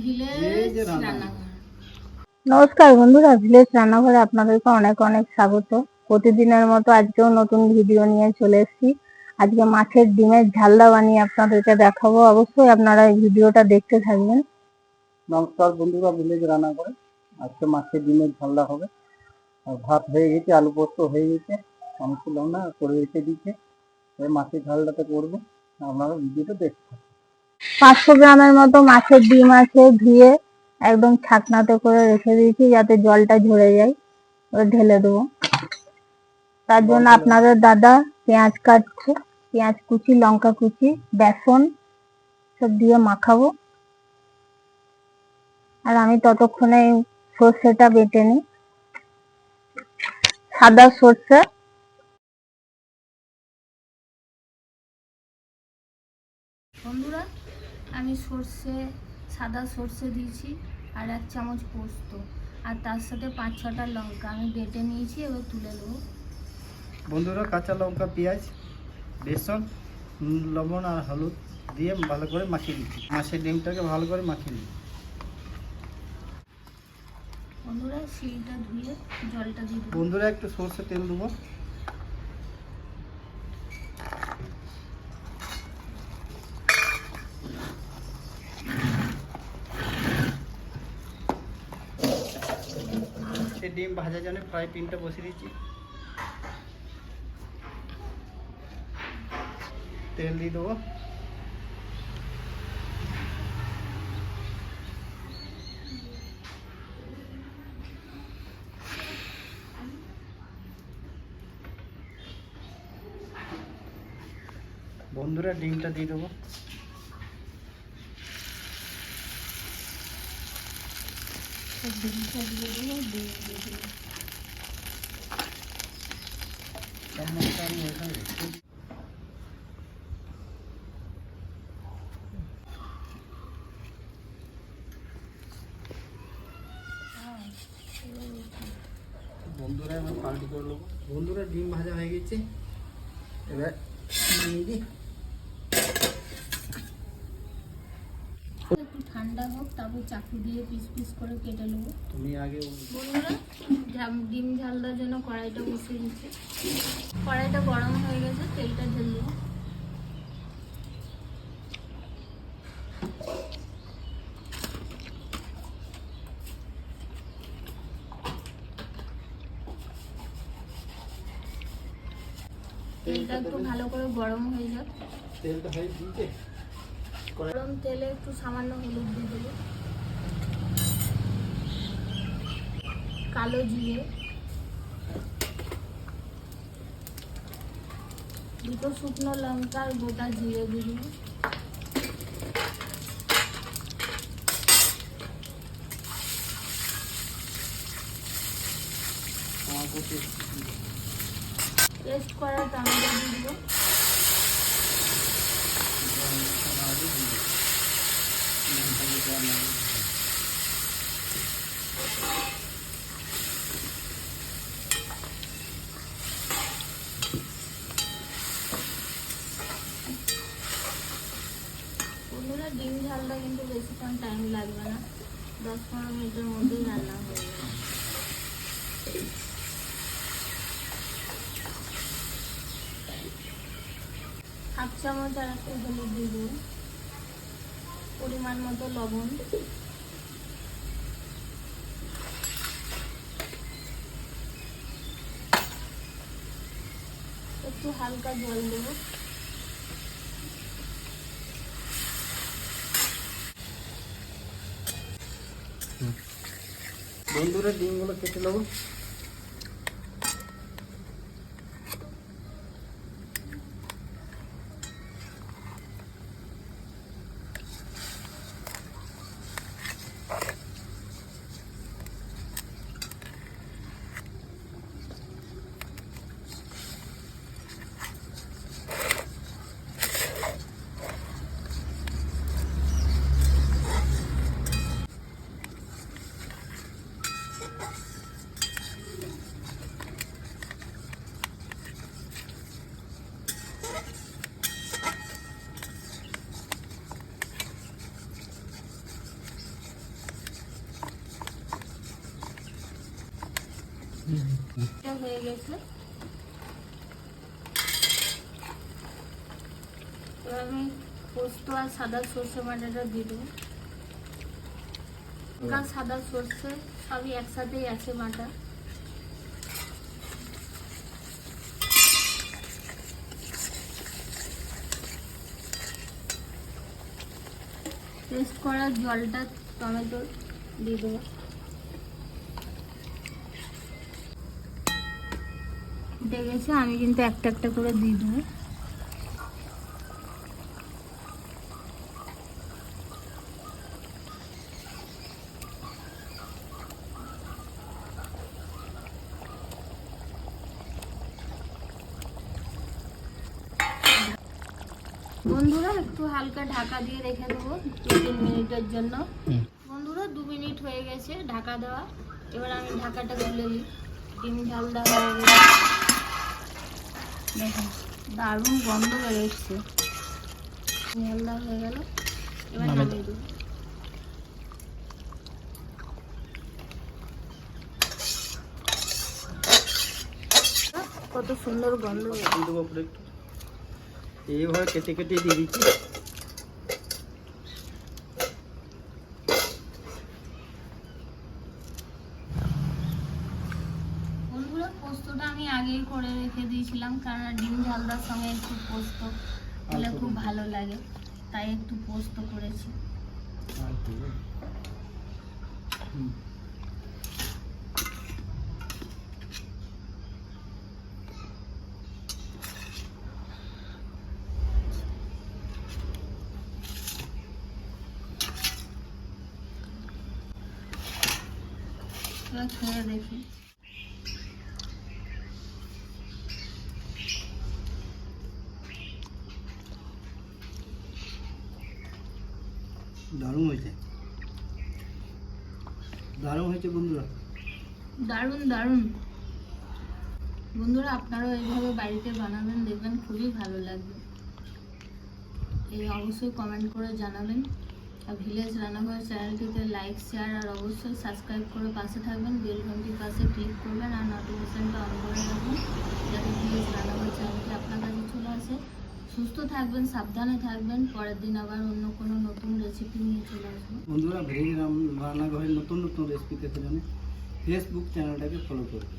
রান্নাঘর। রান্নাঘর। নমস্কার বন্ধুরা ভিলেজ রান্নাঘরে আপনাদেরকে অনেক অনেক স্বাগত। প্রতিদিনের মতো আজকেও নতুন ভিডিও নিয়ে চলে এসেছি। আজকে মাছের ডিমের ঝালদা বানিয়ে আপনাদেরকে দেখাবো। অবশ্যই আপনারা এই ভিডিওটা দেখতে থাকবেন। নমস্কার বন্ধুরা ভিলেজ রান্না করে আজকে মাছের ডিমের ঝালদা হবে। আর ভাত হয়ে গেছে আলু পোস্ত হয়ে গেছে। আমি ছিলাম না করে রেখে দিচ্ছে এই মাছের ঝালদাটা করব। আপনারা ভিডিওটা দেখতে। পাঁচশো গ্রামের মতো মাছের ডিম আছে ধুয়ে একদম ছাকনাতে করে রেখে দিয়েছি যাতে জলটা ঝরে যায়। ওটা ঢেলে দেবো। তার জন্য আপনাদের দাদা পেঁয়াজ কাটছে। পেঁয়াজ কুচি লঙ্কা কুচি বেসন সব দিয়ে মাখাবো। আর আমি ততক্ষণে সর্ষেটা বেটে নিই। সাদা সর্ষে আমি সর্ষে সাদা সর্ষে দিয়েছি আর এক চামচ পোস্ত। আর তার সাথে পাঁচ ছটা লঙ্কা আমি বেটে নিয়েছি এবার তুলে নেব। বন্ধুরা কাঁচা লঙ্কা পেঁয়াজ বেসন লবণ আর হলুদ দিয়ে ভালো করে মাখিয়ে দিচ্ছি মাছের ডিমটাকে ভালো করে মাখিয়ে নিই বন্ধুরা শিলটা ধুয়ে জলটা দিয়ে বন্ধুরা একটু সর্ষে তেল দেবো। ডিম ভাজার জন্য ফ্রাই প্যানটা বসিয়ে দিচ্ছি। তেল দিয়ে দেবো। বন্ধুরা ডিমটা দিয়ে দেবো। বন্ধুরা এবার পাল্টি করে নেব বন্ধুরা ডিম ভাজা হয়ে গেছে। এবার নিয়ে দিই একটু ঠান্ডা হোক তারপর চাকু দিয়ে পিস পিস করে কেটে নেব। তুমি আগে বন্ধুরা ডিম ঝালদার জন্য কড়াইটা বসিয়ে দিচ্ছি। কড়াইটা গরম হয়ে গেছে তেলটা ঢেলে দেবো। তেলটা একটু ভালো করে গরম হয়ে যাক। তেলটা হয়ে দিয়েছে? গরম তেলে একটু সামান্য হলুদ দিয়ে দেবো। কালো জিরে। দুটো শুকনো লঙ্কা আর গোটা জিরে দেবো। পেস্ট পেস্ট করা টমেটো দিয়ে দেবো। বন্ধুরা ডিম ঝালটা কিন্তু বেশিক্ষণ টাইম লাগবে না। দশ পনেরো মিনিটের মধ্যেই রান্না হয়ে যাবে। হাফ চামচ আর একটু হলুদ দিয়ে পরিমাণ মতো লবণ। একটু হালকা জল দেবো। বন্ধুরা ডিমগুলো কেটে নেব। হয়ে গেছে। এবার আমি পোস্ত আর সাদা সর্ষে বাটাটা দিয়ে দেবো। সাদা সর্ষে সবই একসাথেই আছে বাটা। পেস্ট করা জলটা টমেটোর দিয়ে দেবো। ফুটে গেছে আমি কিন্তু একটা একটা করে দিয়ে দেবো। বন্ধুরা একটু হালকা ঢাকা দিয়ে রেখে দেবো দু তিন মিনিটের জন্য। বন্ধুরা দু মিনিট হয়ে গেছে ঢাকা দেওয়া। এবার আমি ঢাকাটা খুলে দিই ডিম ঝাল দেওয়া হয়ে গেছে। দেখুন দারুণ গন্ধ বেরোচ্ছে দেওয়া হয়ে গেল এবার নামিয়ে দেবো কত সুন্দর গন্ধ এইভাবে কেটে কেটে দিয়ে দিচ্ছি বন্ধুরা পোস্তটা আমি আগেই করে রেখে দিয়েছিলাম কারণ ডিম ঝালদার সঙ্গে একটু পোস্ত হলে খুব ভালো লাগে তাই একটু পোস্ত করেছি। হুম। খেয়ে দেখি দারুণ হয়েছে। দারুণ হয়েছে বন্ধুরা। দারুণ দারুণ। বন্ধুরা আপনারাও এইভাবে বাড়িতে বানাবেন, দেখবেন খুবই ভালো লাগবে। এই অবশ্যই কমেন্ট করে জানাবেন। আর ভিলেজ রান্নাঘর চ্যানেলটিতে লাইক শেয়ার আর অবশ্যই সাবস্ক্রাইব করে পাশে থাকবেন। বেল ঘন্টির পাশে ক্লিক করবেন, আর নোটিফিকেশনটা অন করে রাখবেন যাতে ভিলেজ রান্নাঘর চ্যানেলটি আপনার কাছে চলে আসে সুস্থ থাকবেন, সাবধানে থাকবেন, পরের দিন আবার অন্য কোনো নতুন রেসিপি নিয়ে চলে আসব। বন্ধুরা ভেজ রান্নাঘরের নতুন নতুন রেসিপি পেতে জানে ফেসবুক চ্যানেলটাকে ফলো করবে।